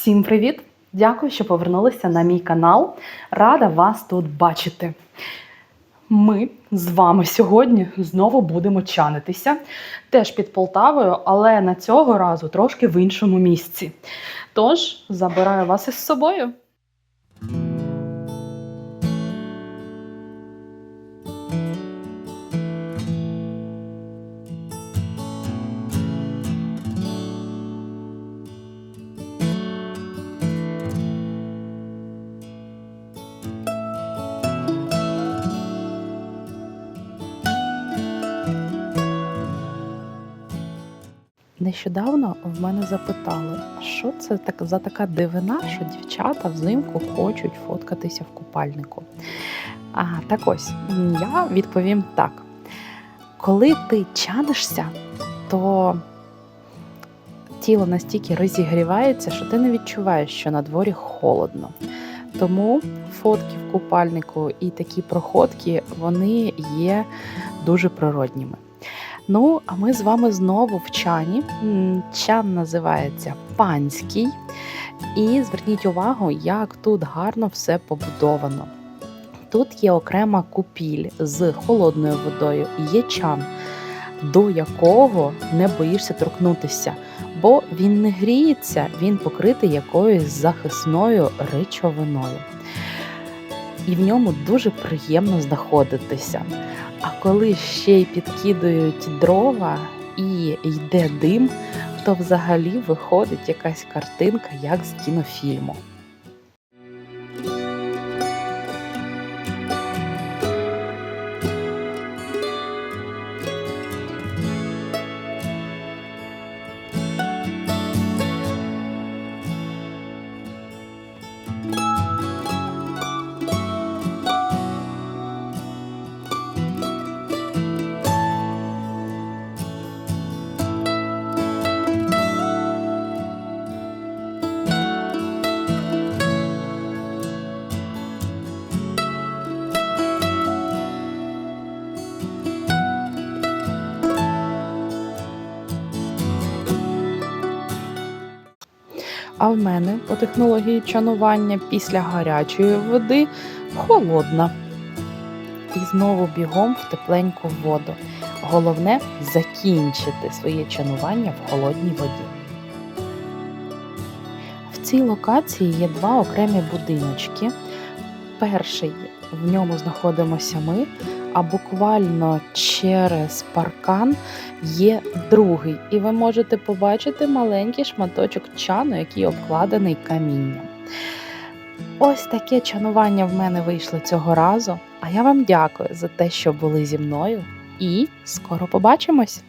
Всім привіт! Дякую, що повернулися на мій канал. Рада вас тут бачити. Ми з вами сьогодні знову будемо чанитися. Теж під Полтавою, але на цього разу трошки в іншому місці. Тож забираю вас із собою. Нещодавно в мене запитали, що це так за така дивина, що дівчата взимку хочуть фоткатися в купальнику. А так ось я відповім так: коли ти чанишся, то тіло настільки розігрівається, що ти не відчуваєш, що на дворі холодно. Тому фотки в купальнику і такі проходки вони є дуже природніми. Ну, а ми з вами знову в чані. Чан називається панський. І зверніть увагу, як тут гарно все побудовано. Тут є окрема купіль з холодною водою, і є чан, до якого не боїшся торкнутися, бо він не гріється, він покритий якоюсь захисною речовиною. І в ньому дуже приємно знаходитися. Коли ще й підкидують дрова і йде дим, то взагалі виходить якась картинка, як з кінофільму. А в мене по технології чанування після гарячої води холодна. І знову бігом в тепленьку воду. Головне закінчити своє чанування в холодній воді. В цій локації є два окремі будиночки. Перший в ньому знаходимося ми, а буквально через паркан є другий, і ви можете побачити маленький шматочок чану, який обкладений камінням. Ось таке чанування в мене вийшло цього разу. А я вам дякую за те, що були зі мною, і скоро побачимось!